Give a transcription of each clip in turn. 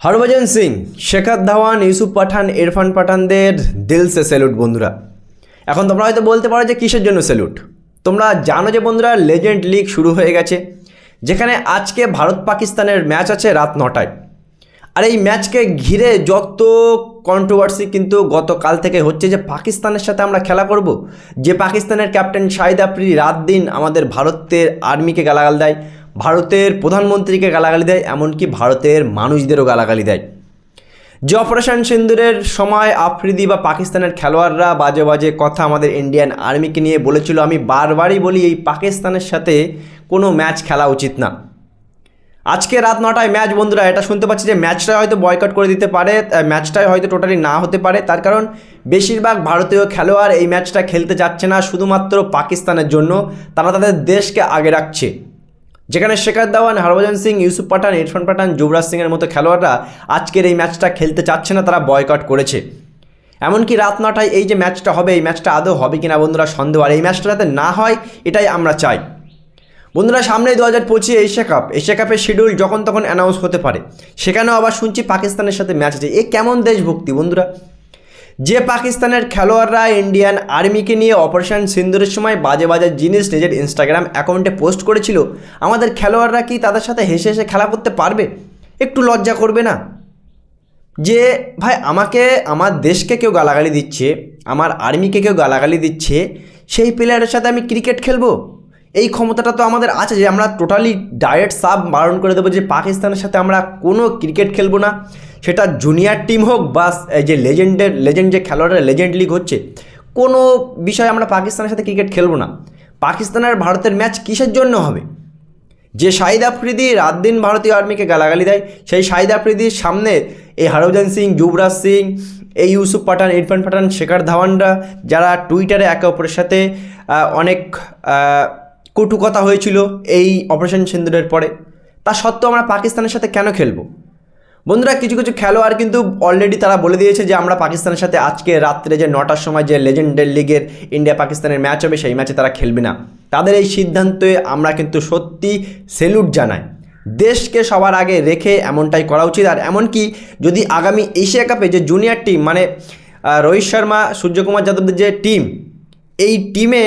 হরভজন সিং, শেখর ধাওয়ান, ইউসুফ পাঠান, ইরফান পাঠানদের দিল সে স্যালুট বন্ধুরা। এখন তোমরা হয়তো বলতে পারো যে কিসের জন্য স্যালুট? তোমরা জানো যে বন্ধুরা, লেজেন্ড লিগ শুরু হয়ে গেছে, যেখানে আজকে ভারত পাকিস্তানের ম্যাচ আছে রাত নটায়। আর এই ম্যাচকে ঘিরে যত কন্ট্রোভার্সি কিন্তু গতকাল থেকে হচ্ছে যে পাকিস্তানের সাথে আমরা খেলা করব, যে পাকিস্তানের ক্যাপ্টেন শাহিদ আফ্রি রাত দিন আমাদের ভারতের আর্মিকে গালাগাল দেয় ভারতের প্রধানমন্ত্রীকে গালাগালি দেয়, এমনকি ভারতের মানুষদেরও গালাগালি দেয়। যে অপারেশন সিন্দুরের সময় আফ্রিদি বা পাকিস্তানের খেলোয়াড়রা বাজে বাজে কথা আমাদের ইন্ডিয়ান আর্মিকে নিয়ে বলেছিল, আমি বারবারই বলি, এই পাকিস্তানের সাথে কোনো ম্যাচ খেলা উচিত না। আজকে রাত নটায় ম্যাচ, বন্ধুরা, এটা শুনতে পাচ্ছি যে ম্যাচটা হয়তো বয়কট করে দিতে পারে ম্যাচটাই হয়তো টোটালি না হতে পারে, তার কারণ বেশিরভাগ ভারতীয় খেলোয়াড় এই ম্যাচটা খেলতে যাচ্ছে না, শুধুমাত্র পাকিস্তানের জন্য, তারা তাদের দেশকে আগে রাখছে। যেখানে শেখর ধাওয়ান, হরভজন সিং, ইউসুফ পাঠান, ইরফান পাঠান, যুবরাজ সিংয়ের মতো খেলোয়াড়রা আজকের এই ম্যাচটা খেলতে চাচ্ছে না, তারা বয়কট করেছে। এমনকি রাত নটায় এই যে ম্যাচটা হবে, এই ম্যাচটা আদৌ হবে কিনা বন্ধুরা সন্দেহ। আর এই ম্যাচটা যাতে না হয়, এটাই আমরা চাই। বন্ধুরা, সামনেই দু হাজার পঁচিশে এশিয়া কাপ। এশিয়া কাপের শিডিউল যখন তখন অ্যানাউন্স হতে পারে। সেখানেও আবার শুনছি পাকিস্তানের সাথে ম্যাচ আছে এ কেমন দেশভক্তি বন্ধুরা? যে পাকিস্তানের খেলোয়াড়রা ইন্ডিয়ান আর্মিকে নিয়ে অপারেশন সিন্দুরের সময় বাজে বাজে জিনিস নিজের ইনস্টাগ্রাম অ্যাকাউন্টে পোস্ট করেছিল, আমাদের খেলোয়াড়রা কি তাদের সাথে হেসে হেসে খেলা করতে পারবে? একটু লজ্জা করবে না? যে, ভাই, আমাকে, আমার দেশকে কেউ গালাগালি দিচ্ছে, আমার আর্মিকে কেউ গালাগালি দিচ্ছে, সেই প্লেয়ারের সাথে আমি ক্রিকেট খেলব? এই ক্ষমতাটা তো আমাদের আছে যে আমরা টোটালি ডায়েট সাব বারণ করে দেবো যে পাকিস্তানের সাথে আমরা কোনো ক্রিকেট খেলব না। সেটা জুনিয়র টিম হোক বা এই যে লেজেন্ডের লেজেন্ড যে খেলোয়াড়রা লেজেন্ড লিগ হচ্ছে কোনো বিষয়ে আমরা পাকিস্তানের সাথে ক্রিকেট খেলব না। পাকিস্তান আর ভারতের ম্যাচ কিসের জন্য হবে? যে শাহিদ আফ্রিদি রাত দিন ভারতীয় আর্মিকে গালাগালি দেয় সেই শাহিদ আফ্রিদির সামনে এই হরভজন সিং যুবরাজ সিং এই ইউসুফ পাঠান ইরফান পাঠান শেখর ধাওয়ানরা যারা টুইটারে একে অপরের সাথে অনেক আহ, কটু কথা হয়েছিল এই অপারেশন সিন্দুরের পরে। তা সত্ত্বেও আমরা পাকিস্তানের সাথে কেন খেলব? বন্ধুরা, কিছু কিছু খেলোয়াড় কিন্তু অলরেডি তারা বলে দিয়েছে যে, আমরা পাকিস্তানের সাথে আজকে রাত্রে যে নটার সময় যে লেজেন্ডের লিগের ইন্ডিয়া পাকিস্তানের ম্যাচ হবে, সেই ম্যাচে তারা খেলবে না। তাদের এই সিদ্ধান্তে আমরা কিন্তু সত্যি সেলুট জানাই। দেশকে সবার আগে রেখে এমনটাই করা উচিত। আর এমনকি যদি আগামী এশিয়া কাপে যে জুনিয়র টিম মানে রোহিত শর্মা, সূর্যকুমার যাদবদের যে টিম এই টিমে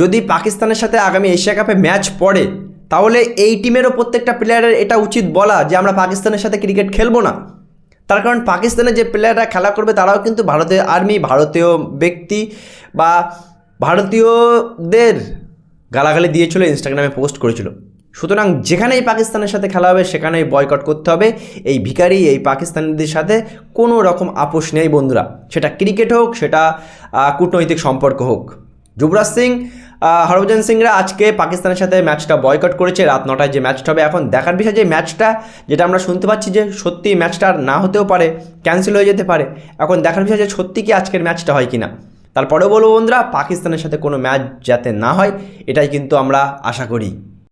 যদি পাকিস্তানের সাথে আগামী এশিয়া কাপে ম্যাচ পড়ে তাহলে এই টিমেরও প্রত্যেকটা প্লেয়ারের এটা উচিত বলা যে আমরা পাকিস্তানের সাথে ক্রিকেট খেলব না। তার কারণ পাকিস্তানের যে প্লেয়াররা খেলা করবে তারাও কিন্তু ভারতের আর্মি ভারতীয় ব্যক্তি বা ভারতীয়দের গালাগালি দিয়েছিল ইনস্টাগ্রামে পোস্ট করেছিল। সুতরাং যেখানেই পাকিস্তানের সাথে খেলা হবে, সেখানেই বয়কট করতে হবে। এই ভিখারি, এই পাকিস্তানিদের সাথে কোনো রকম আপোষ নেই বন্ধুরা। সেটা ক্রিকেট হোক, সেটা কূটনৈতিক সম্পর্ক হোক। যুবরাজ সিং হরভজন সিংরা আজকে পাকিস্তানের সাথে ম্যাচটা বয়কট করেছে। রাত নটায় যে ম্যাচটা হবে, এখন দেখার বিষয় যে ম্যাচটা, যেটা আমরা শুনতে পাচ্ছি যে সত্যি ম্যাচটা আর না হতেও পারে ক্যান্সেল হয়ে যেতে পারে। এখন দেখার বিষয় যে সত্যি কি আজকের ম্যাচটা হয় কি না তারপরেও বলব বন্ধুরা, পাকিস্তানের সাথে কোনো ম্যাচ যাতে না হয়, এটাই কিন্তু আমরা আশা করি।